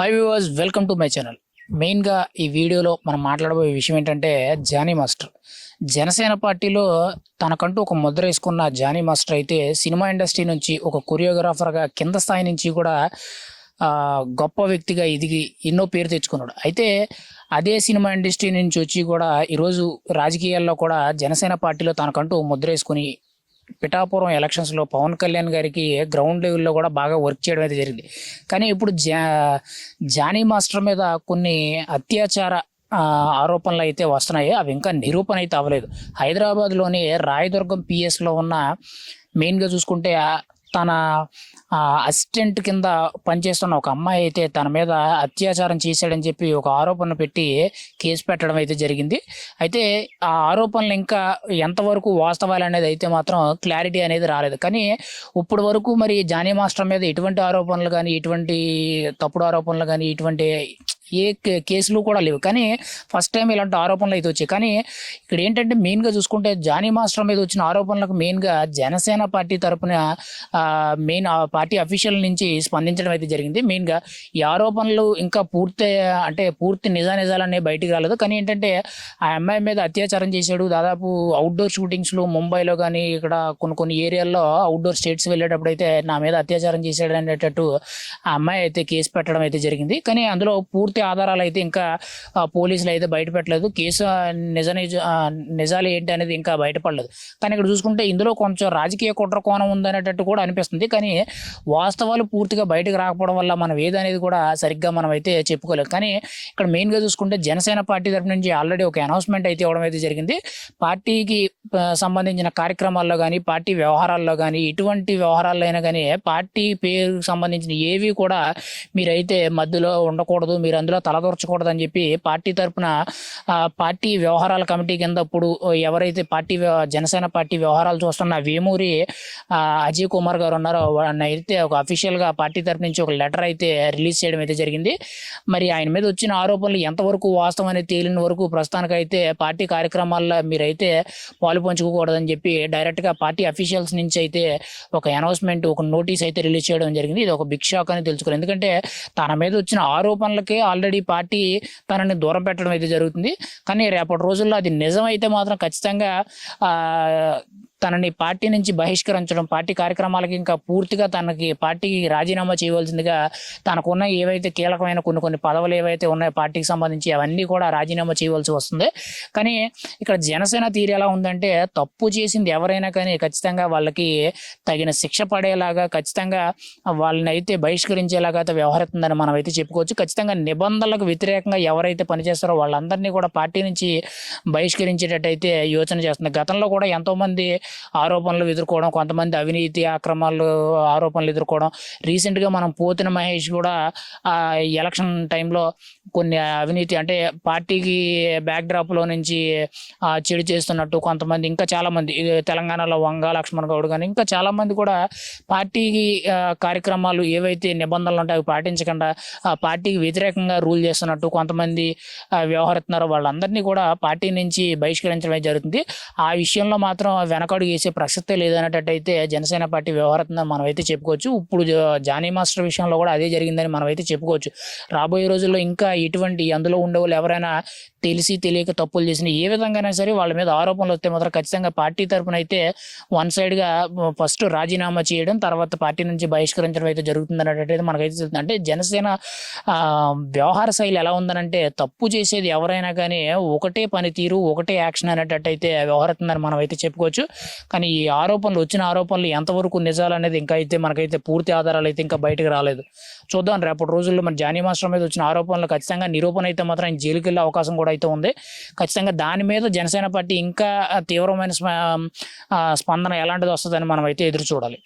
Hi viewers welcome to my channel మెయిన్గా ఈ వీడియోలో మనం మాట్లాడబోయే విషయం ఏంటంటే జానీ మాస్టర్. జనసేన పార్టీలో తనకంటూ ఒక ముద్ర వేసుకున్న జానీ మాస్టర్ అయితే సినిమా ఇండస్ట్రీ నుంచి ఒక కొరియోగ్రాఫర్గా కింద స్థాయి నుంచి కూడా గొప్ప వ్యక్తిగా ఎదిగి ఎన్నో పేరు తెచ్చుకున్నాడు. అయితే అదే సినిమా ఇండస్ట్రీ నుంచి వచ్చి కూడా ఈరోజు రాజకీయాల్లో కూడా జనసేన పార్టీలో తనకంటూ ముద్ర వేసుకుని పిఠాపురం ఎలక్షన్స్లో పవన్ కళ్యాణ్ గారికి గ్రౌండ్ లెవెల్లో కూడా బాగా వర్క్ చేయడం అయితే జరిగింది. కానీ ఇప్పుడు జా జానీ మాస్టర్ మీద కొన్ని అత్యాచార ఆరోపణలు అయితే వస్తున్నాయి. అవి ఇంకా నిరూపణ అయితే అవ్వలేదు. హైదరాబాద్లోని రాయదుర్గం పిఎస్లో ఉన్న మెయిన్గా చూసుకుంటే తన అసిస్టెంట్ కింద పనిచేస్తున్న ఒక అమ్మాయి అయితే తన మీద అత్యాచారం చేశాడని చెప్పి ఒక ఆరోపణ పెట్టి కేసు పెట్టడం అయితే జరిగింది. అయితే ఆ ఆరోపణలు ఇంకా ఎంతవరకు వాస్తవాలు అనేది అయితే మాత్రం క్లారిటీ అనేది రాలేదు. కానీ ఇప్పటి వరకు మరి జానీ మాస్టర్ మీద ఎటువంటి ఆరోపణలు కానీ ఎటువంటి తప్పుడు ఆరోపణలు కానీ ఇటువంటి ఏ కే- కేసులు కూడా లేవు. కానీ ఫస్ట్ టైం ఇలాంటి ఆరోపణలు అయితే వచ్చాయి. కానీ ఇక్కడ ఏంటంటే మెయిన్గా చూసుకుంటే జానీ మాస్టర్ మీద వచ్చిన ఆరోపణలకు మెయిన్గా జనసేన పార్టీ తరపున మెయిన్ పార్టీ అఫీషియల్ నుంచి స్పందించడం అయితే జరిగింది. మెయిన్గా ఈ ఆరోపణలు ఇంకా పూర్తి అంటే పూర్తి నిజానిజాలనే బయటికి రాలేదు. కానీ ఏంటంటే ఆ అమ్మాయి మీద అత్యాచారం చేశాడు. దాదాపు అవుట్డోర్ షూటింగ్స్లో ముంబైలో కానీ ఇక్కడ కొన్ని కొన్ని ఏరియాల్లో అవుట్డోర్ స్టేట్స్ వెళ్ళేటప్పుడు అయితే నా మీద అత్యాచారం చేశాడు అనేటట్టు ఆ అమ్మాయి అయితే కేసు పెట్టడం అయితే జరిగింది. కానీ అందులో పూర్తి ఆధారాలు అయితే ఇంకా పోలీసులు అయితే బయట పెట్టలేదు కేసు నిజ నిజ నిజాలు ఏంటి అనేది ఇంకా బయటపడలేదు. కానీ ఇక్కడ చూసుకుంటే ఇందులో కొంచెం రాజకీయ కుట్ర కోణం ఉందనేటట్టు కూడా అనిపిస్తుంది. కానీ వాస్తవాలు పూర్తిగా బయటకు రాకపోవడం వల్ల మనం ఏదనేది కూడా సరిగ్గా మనం అయితే చెప్పుకోలేదు. కానీ ఇక్కడ మెయిన్గా చూసుకుంటే జనసేన పార్టీ తరపు నుంచి ఆల్రెడీ ఒక అనౌన్స్మెంట్ అయితే ఇవ్వడం అయితే జరిగింది. పార్టీకి సంబంధించిన కార్యక్రమాల్లో కానీ పార్టీ వ్యవహారాల్లో కానీ ఇటువంటి వ్యవహారాల్లో అయినా కానీ పార్టీ పేరుకు సంబంధించిన ఏవి కూడా మీరైతే మధ్యలో ఉండకూడదు. మీరు ఇందులో తలదూర్చకూడదని చెప్పి పార్టీ తరఫున పార్టీ వ్యవహారాల కమిటీ కింద ఇప్పుడు ఎవరైతే పార్టీ జనసేన పార్టీ వ్యవహారాలు చూస్తున్న వేమూరి అజయ్ కుమార్ గారు ఉన్నారో అయితే ఒక అఫీషియల్గా పార్టీ తరపు నుంచి ఒక లెటర్ అయితే రిలీజ్ చేయడం అయితే జరిగింది. మరి ఆయన మీద వచ్చిన ఆరోపణలు ఎంతవరకు వాస్తవం అనేది తేలిన వరకు ప్రస్తుతానికైతే పార్టీ కార్యక్రమాల్లో మీరైతే పాలు పంచుకోకూడదని చెప్పి డైరెక్ట్గా పార్టీ అఫీషియల్స్ నుంచి అయితే ఒక అనౌన్స్మెంట్ ఒక నోటీస్ అయితే రిలీజ్ చేయడం జరిగింది. ఇది ఒక బిగ్ షాక్ అని తెలుసుకోవాలి. ఎందుకంటే తన మీద వచ్చిన ఆరోపణలకే ఆల్రెడీ పార్టీ తనని దూరం పెట్టడం అయితే జరుగుతుంది. కానీ రేపటి రోజుల్లో అది నిజమైతే మాత్రం ఖచ్చితంగా ఆ, తనని పార్టీ నుంచి బహిష్కరించడం పార్టీ కార్యక్రమాలకి ఇంకా పూర్తిగా తనకి పార్టీకి రాజీనామా చేయవలసిందిగా తనకున్న ఏవైతే కీలకమైన కొన్ని కొన్ని పదవులు ఏవైతే ఉన్నాయో పార్టీకి సంబంధించి అవన్నీ కూడా రాజీనామా చేయవలసి వస్తుంది. కానీ ఇక్కడ జనసేన తీరు ఎలా ఉందంటే తప్పు చేసింది ఎవరైనా కానీ ఖచ్చితంగా వాళ్ళకి తగిన శిక్ష పడేలాగా ఖచ్చితంగా వాళ్ళని అయితే బహిష్కరించేలాగా అయితే వ్యవహరిస్తుందని మనం అయితే చెప్పుకోవచ్చు. ఖచ్చితంగా నిబంధనలకు వ్యతిరేకంగా ఎవరైతే పనిచేస్తారో వాళ్ళందరినీ కూడా పార్టీ నుంచి బహిష్కరించేటట్టయితే యోచన చేస్తుంది. గతంలో కూడా ఎంతోమంది ఆరోపణలు ఎదుర్కోవడం కొంతమంది అవినీతి అక్రమాలు ఆరోపణలు ఎదుర్కోవడం. రీసెంట్గా మనం పోతిన మహేష్ కూడా ఆ ఎలక్షన్ టైంలో కొన్ని అవినీతి అంటే పార్టీకి బ్యాక్డ్రాప్లో నుంచి చెడు చేస్తున్నట్టు కొంతమంది ఇంకా చాలామంది తెలంగాణలో వంగ లక్ష్మణ్ గౌడ్ కానీ ఇంకా చాలామంది కూడా పార్టీకి కార్యక్రమాలు ఏవైతే నిబంధనలు ఉంటాయో అవి పాటించకుండా ఆ పార్టీకి వ్యతిరేకంగా రూల్ చేస్తున్నట్టు కొంతమంది వ్యవహరిస్తున్నారో. వాళ్ళందరినీ కూడా పార్టీ నుంచి బహిష్కరించడం జరుగుతుంది. ఆ విషయంలో మాత్రం ఏర్పాటు చేసే ప్రసక్తే లేదనేటట్టయితే జనసేన పార్టీ వ్యవహరిస్తుందని మనమైతే చెప్పుకోవచ్చు. ఇప్పుడు జానీ మాస్టర్ విషయంలో కూడా అదే జరిగిందని మనమైతే చెప్పుకోవచ్చు. రాబోయే రోజుల్లో ఇంకా ఎటువంటి అందులో ఉండే వాళ్ళు ఎవరైనా తెలిసి తెలియక తప్పులు చేసిన ఏ విధంగానే సరే వాళ్ళ మీద ఆరోపణలు వస్తే మాత్రం ఖచ్చితంగా పార్టీ తరపున అయితే వన్ సైడ్గా ఫస్ట్ రాజీనామా చేయడం తర్వాత పార్టీ నుంచి బహిష్కరించడం అయితే జరుగుతుంది మనకైతే తెలుస్తుంది. అంటే జనసేన వ్యవహార శైలి ఎలా ఉందనంటే తప్పు చేసేది ఎవరైనా కానీ ఒకటే పనితీరు ఒకటే యాక్షన్ అనేటట్టయితే వ్యవహరిస్తుందని మనం అయితే చెప్పుకోవచ్చు. కానీ ఈ ఆరోపణలు వచ్చిన ఆరోపణలు ఎంతవరకు నిజాలు అనేది ఇంకా అయితే మనకైతే పూర్తి ఆధారాలు అయితే ఇంకా బయటకు రాలేదు. చూద్దాం రేపటి రోజుల్లో మన జానీ మాస్టర్ మీద వచ్చిన ఆరోపణలు ఖచ్చితంగా నిరూపణ అయితే మాత్రం ఆయన జైలుకి వెళ్ళే అవకాశం కూడా అయితే ఉంది. ఖచ్చితంగా దాని మీద జనసేన పార్టీ ఇంకా తీవ్రమైన స్ప- స్పందన ఎలాంటిది వస్తుందని మనం అయితే ఎదురు చూడాలి.